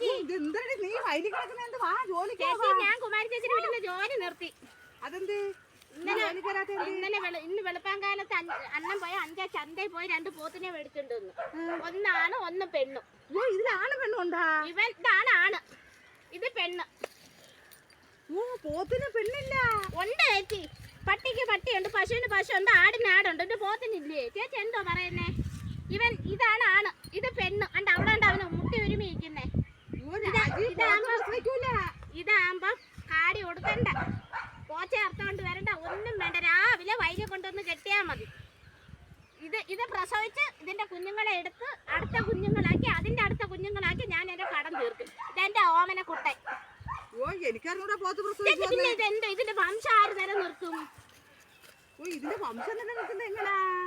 ചേച്ചി ഇത് നീ വയലിൽ കിടക്കുന്ന? എന്ത് വാ ജോലിക്ക് ചേച്ചി ഞാൻ കുമാരി ചേച്ചിയുടെ വീട്ടിൽ ജോലി നിർത്തി. അതെന്ത്? ഇന്നലെ ജോലി കയറാത്ത എന്ത്? ഇന്നലെ വെളു- ഇന്ന് വെളുപ്പാങ്കാലത്ത് അണ്ണൻ പോയ അഞ്ചാ ചന്തയിൽ പോയി രണ്ട് പോത്തിനെ ഒന്നാണ് ഒന്ന് പെണ്ണും. ഇതിലാണ് പെണ്ണുണ്ടാ? ഇവൻ ഇതാണ് ആണ് ഇത് പെണ്ണ്. ഓ പോത്തിന് പെണ്ണില്ല. ഉണ്ട് ചേച്ചി. പട്ടിക്ക് പട്ടിയുണ്ട് പശുവിന് പശുണ്ട് ആടിന് ആടുണ്ട്. എന്റെ പോത്തിനില്ലേ? ചേച്ചി എന്തോ പറയുന്നേ? ഇവൻ ഇതാണ് ആണ് ഇതാകുമ്പോ- കാടി കൊടുക്കണ്ട പോച്ച ചേർത്തോണ്ട് വരണ്ട. ഒന്നും വേണ്ട. രാവിലെ വൈകി കൊണ്ടുവന്ന് കെട്ടിയാൽ മതി. ഇത് ഇത് പ്രസവിച്ച് ഇതിന്റെ കുഞ്ഞുങ്ങളെ എടുത്ത് അടുത്ത കുഞ്ഞുങ്ങളാക്കി അതിന്റെ അടുത്ത കുഞ്ഞുങ്ങളാക്കി ഞാൻ എന്റെ കടം തീർക്കും. ഇതെന്റെ ഓമന കുട്ടൻ. പിന്നെ ഇതെന്തോ ഇതിന്റെ വംശം ആര് വരെ നിർത്തും ഇതിന്റെ വംശം തന്നെ എങ്ങനാ? ആ